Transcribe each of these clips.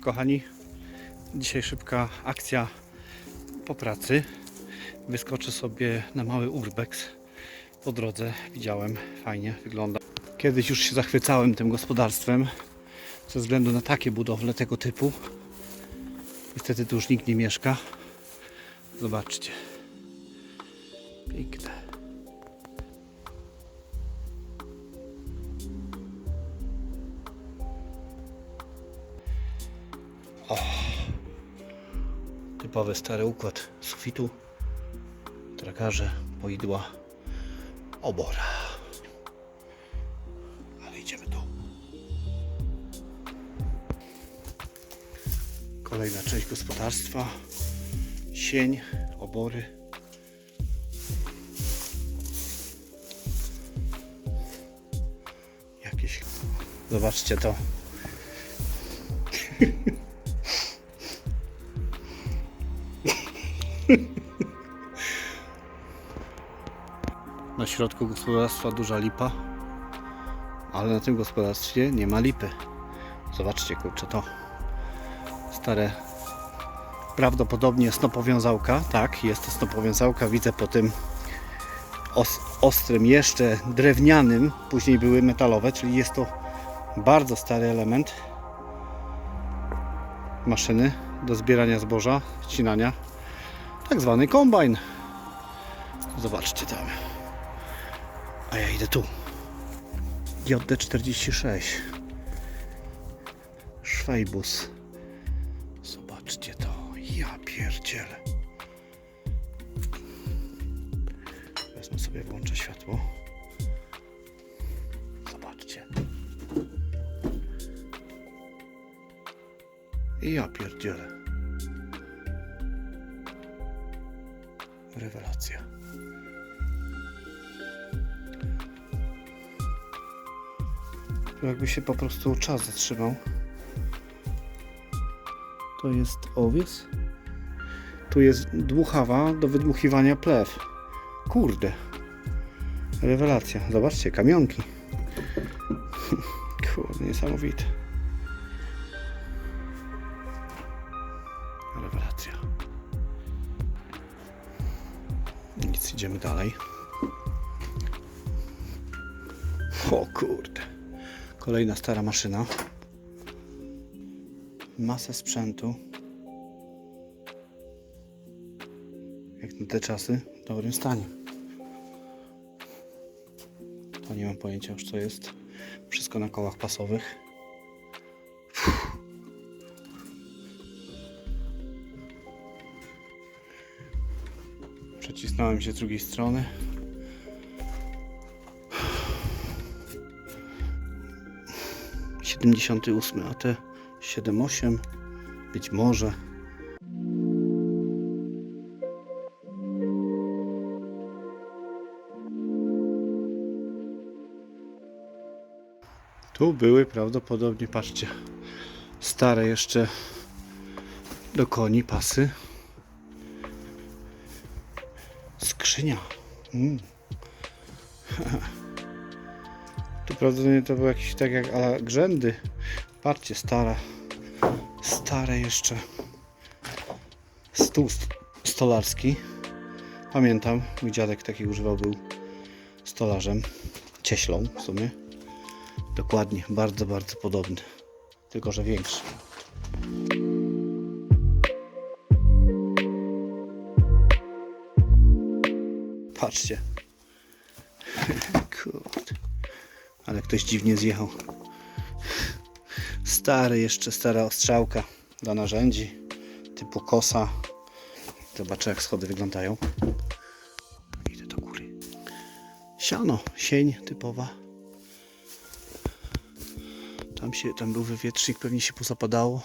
Kochani, dzisiaj szybka akcja po pracy. Wyskoczę sobie na mały urbex po drodze. Widziałem, fajnie wygląda. Kiedyś już się zachwycałem tym gospodarstwem ze względu na takie budowle tego typu. Niestety tu już nikt nie mieszka. Zobaczcie. Piękne. Typowy stary układ sufitu, tragarze, poidła, obora. Ale idziemy tu. Kolejna część gospodarstwa. Sień, obory. Jakieś. Zobaczcie to. Na środku gospodarstwa duża lipa, ale na tym gospodarstwie nie ma lipy. Zobaczcie, kurczę, to stare, prawdopodobnie snopowiązałka. Tak, jest to snopowiązałka. Widzę po tym os ostrym, jeszcze drewnianym, później były metalowe, czyli jest to bardzo stary element maszyny do zbierania zboża, ścinania. Tak zwany kombajn. Zobaczcie tam. A ja idę tu. JD46. Szwajbus. Zobaczcie to. Ja pierdzielę. Wezmę sobie, włączę światło. Zobaczcie. Ja pierdzielę. Jakby się po prostu czas zatrzymał. To jest owiec. Tu jest dmuchawa do wydmuchiwania plew. Kurde. Rewelacja. Zobaczcie, kamionki. Kurde, niesamowite. Rewelacja. Nic, idziemy dalej. O kurde. Kolejna stara maszyna. Masę sprzętu. Jak na te czasy, w dobrym stanie. To nie mam pojęcia już co jest. Wszystko na kołach pasowych. Przecisnąłem się z drugiej strony. Siedemdziesiąty ósmy, a te siedem osiem być może. Tu były prawdopodobnie, patrzcie, stare jeszcze do koni pasy. Skrzynia. Mm. Prawdopodobnie to był jakiś tak jak ala grzędy. Patrzcie, stara. Stare jeszcze. Stół st- stolarski. Pamiętam, mój dziadek taki używał, był stolarzem. Cieślą w sumie. Dokładnie, bardzo, bardzo podobny. Tylko, że większy. Patrzcie. Ale ktoś dziwnie zjechał. Stary, jeszcze stara ostrzałka do narzędzi typu kosa. Zobaczę jak schody wyglądają. Idę do góry. Siano, sień typowa. Tam się, tam był wywietrznik, pewnie się pozapadało.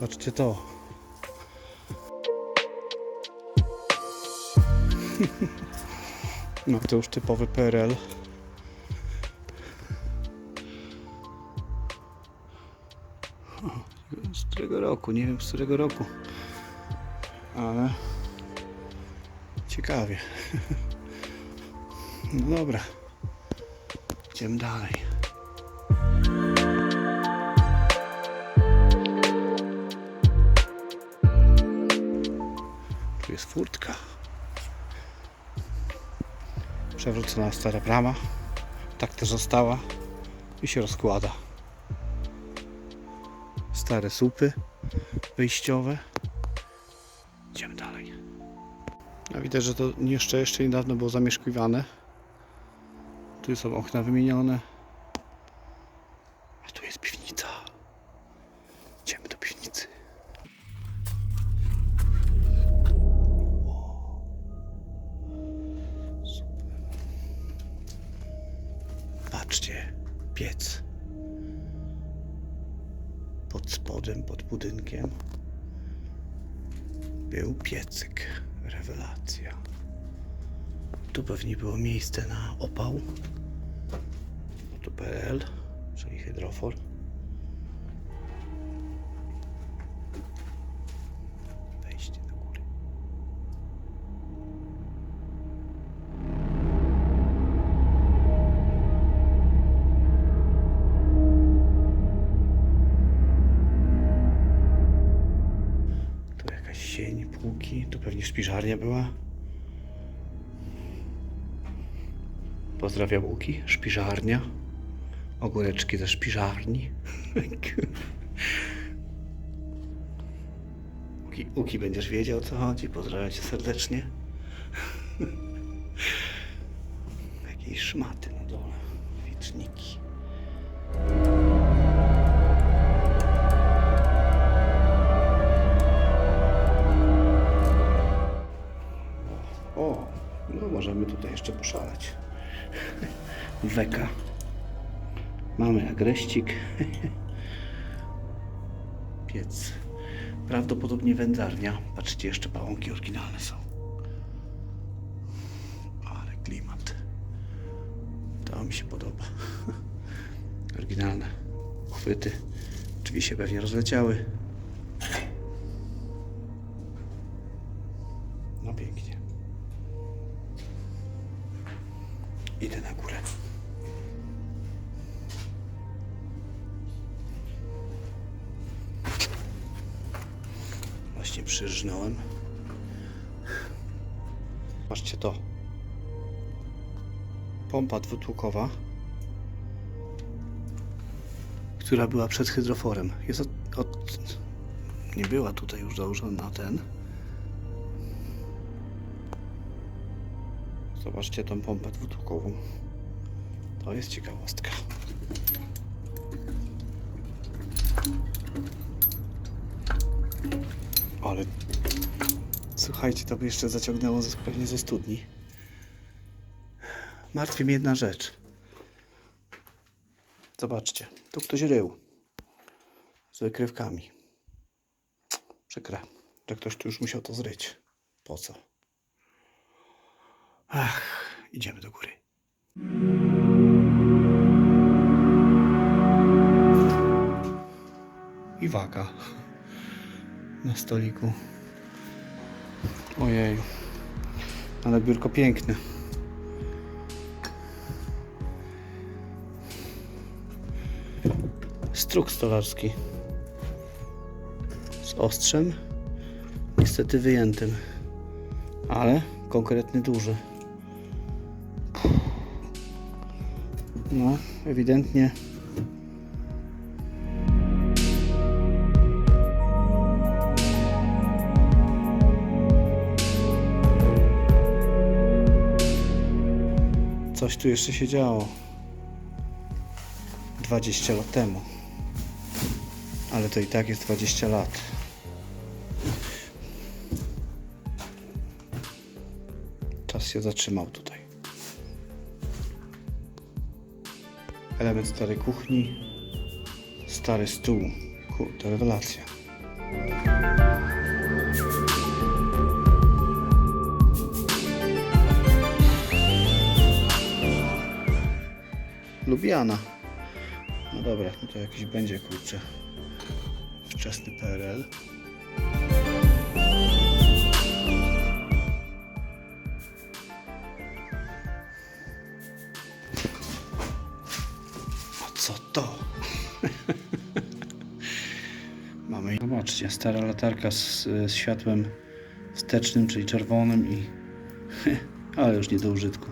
Patrzcie to. No to już typowy PRL. Z którego roku? Nie wiem z którego roku. Ale ciekawie. No dobra. Idziemy dalej. Tu jest furtka. Przewrócona stara brama. Tak też została i się rozkłada. Stare słupy wyjściowe. Idziemy dalej. A widać, że to jeszcze, jeszcze niedawno było zamieszkiwane. Tu są okna wymienione. Spodem, pod budynkiem był piecyk. Rewelacja. Tu pewnie było miejsce na opał. Tu PL, czyli hydrofor. Tu pewnie szpiżarnia była. Pozdrawiam Łuki, szpiżarnia. Ogóreczki ze szpiżarni. Łuki, Łuki, będziesz wiedział o co chodzi. Pozdrawiam cię serdecznie. Jakieś szmaty na dole. Liczniki. Możemy tutaj jeszcze poszaleć. Weka. Mamy agreścik. Piec. Prawdopodobnie wędzarnia. Patrzcie, jeszcze pałąki oryginalne są. Ale klimat. To mi się podoba. Oryginalne chwyty. Drzwi się pewnie rozleciały. No pięknie. Idę na górę. Właśnie przyżnąłem. Patrzcie to. Pompa dwutłukowa, która była przed hydroforem. Jest od, od... Nie była tutaj już założona na ten. Zobaczcie tą pompę dwutłukową. To jest ciekawostka. Ale słuchajcie, to by jeszcze zaciągnęło pewnie ze studni. Martwi mnie jedna rzecz. Zobaczcie, tu ktoś rył z wykrywkami. Przykre, że ktoś tu już musiał to zryć. Po co? Ach, idziemy do góry. I waga na stoliku. Ojej, ale biurko piękne. Struk stolarski z ostrzem, niestety wyjętym, ale konkretny duży. No, ewidentnie. Coś tu jeszcze się działo. 20 lat temu. Ale to i tak jest 20 lat. Czas się zatrzymał tutaj. Element starej kuchni. Stary stół. Kurde, rewelacja. Lubiana. No dobra, no to jakiś będzie kurczę. Wczesny PRL. Co to? Mamy, zobaczcie, stara latarka z, z światłem wstecznym, czyli czerwonym i... Ale już nie do użytku.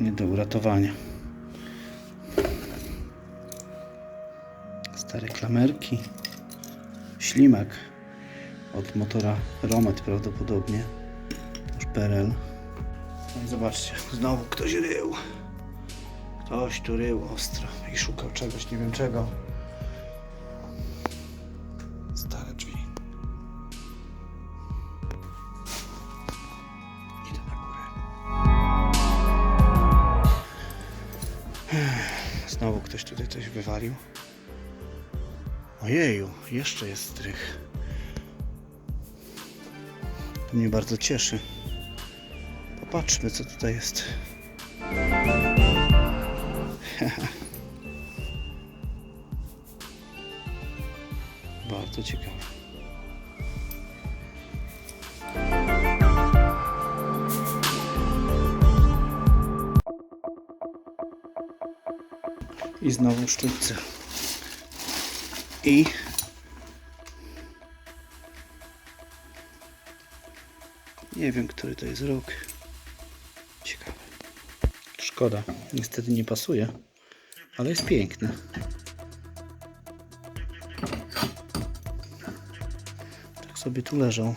Nie do uratowania. Stare klamerki. Ślimak od motora Romet prawdopodobnie. Już PRL. No i zobaczcie, znowu ktoś rył. Ktoś tu rył ostro i szukał czegoś, nie wiem czego. Stare drzwi. Idę na górę. Znowu ktoś tutaj coś wywalił. Ojeju, jeszcze jest strych. To mnie bardzo cieszy. Popatrzmy, co tutaj jest. bardzo ciekawe. I znowu sztućce. I nie wiem, który to jest rok. Ciekawe. Szkoda, niestety nie pasuje, ale jest piękny. Tak sobie tu leżał.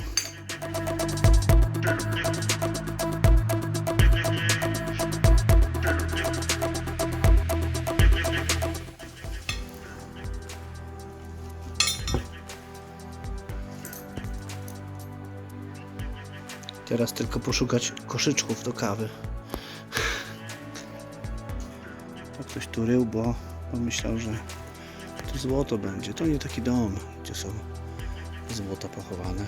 Teraz tylko poszukać koszyczków do kawy. Tu bo pomyślał, że tu złoto będzie. To nie taki dom, gdzie są złota pochowane.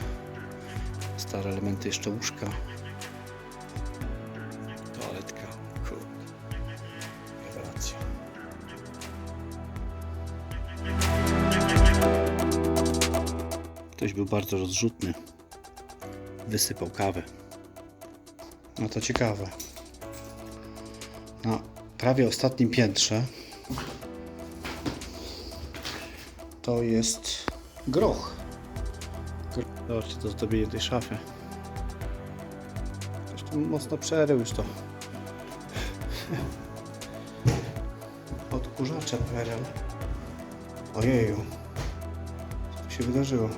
Stare elementy jeszcze łóżka. Toaletka. Kurde. Rewelacja. Ktoś był bardzo rozrzutny wysypał kawę. No to ciekawe. Na prawie ostatnim piętrze to jest groch. Gr- Zobaczcie, to zdobienie tej szafy. Tu mocno przerył już to. Odkurzacze PRL. Ojeju. Co tu się wydarzyło?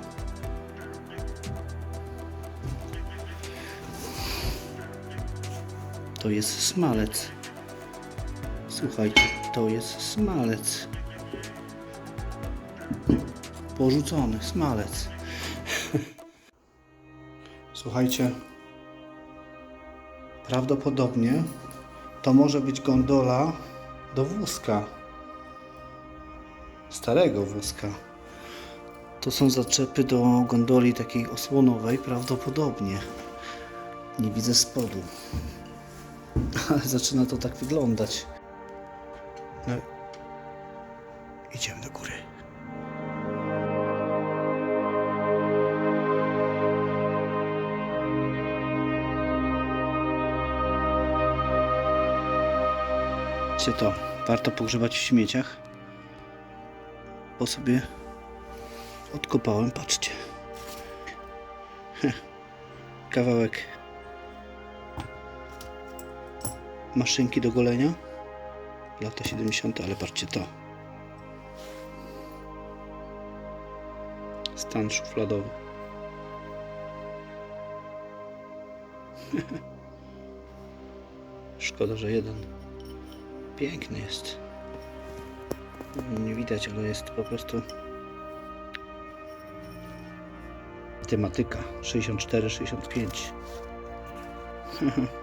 To jest smalec. Słuchajcie, to jest smalec. Porzucony smalec. Słuchajcie, prawdopodobnie to może być gondola do wózka. Starego wózka. To są zaczepy do gondoli takiej osłonowej, prawdopodobnie. Nie widzę spodu. Ale zaczyna to tak wyglądać. No. Idziemy do góry. Wiecie to, warto pogrzebać w śmieciach. Bo sobie odkopałem, patrzcie. Heh. Kawałek maszynki do golenia. Lata 70., ale patrzcie to. Stan szufladowy. Szkoda, że jeden. Piękny jest. Nie widać, ale jest po prostu tematyka 64-65.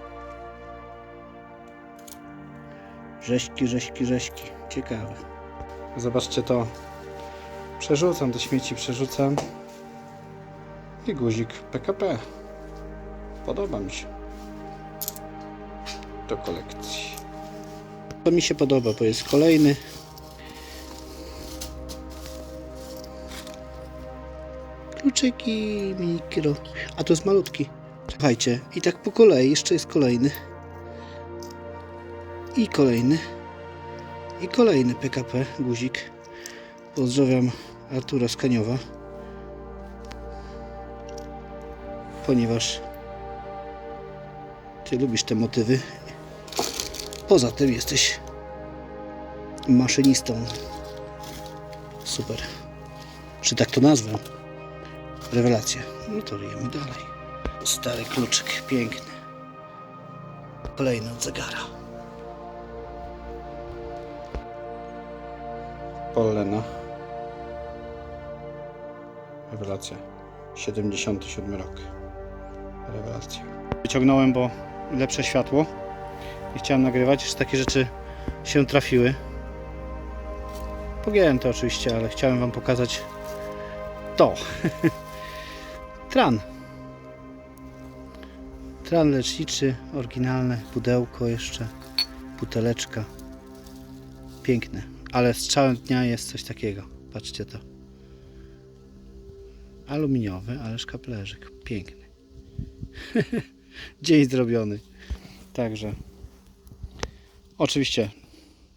Rzeźki, rzeźki, rzeźki. Ciekawe. Zobaczcie to. Przerzucam do śmieci, przerzucam. I guzik PKP. Podoba mi się. Do kolekcji. To mi się podoba, bo jest kolejny. Kluczyki, mikro. A to jest malutki. Słuchajcie, i tak po kolei jeszcze jest kolejny. I kolejny. I kolejny PKP guzik. Pozdrawiam Artura Skaniowa. Ponieważ Ty lubisz te motywy. Poza tym jesteś maszynistą. Super. Czy tak to nazwę? Rewelacja. No to jemy dalej. Stary kluczyk, piękny. Kolejny od zegara. Pollena. Rewelacja. 77 rok. Rewelacja. Wyciągnąłem, bo lepsze światło. I chciałem nagrywać, że takie rzeczy się trafiły. Pogięłem to oczywiście, ale chciałem Wam pokazać to. Tran. Tran leczniczy, oryginalne, pudełko jeszcze, buteleczka. Piękne, ale strzałem dnia jest coś takiego. Patrzcie to. Aluminiowy, ale szkaplerzyk. Piękny. Dzień zrobiony. Także oczywiście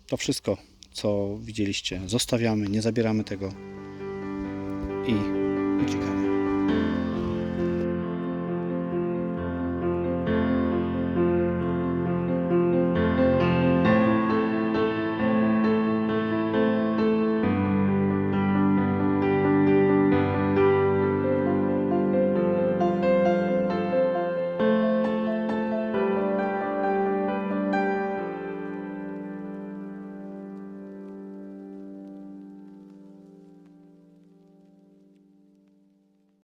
to wszystko, co widzieliście, zostawiamy, nie zabieramy tego i.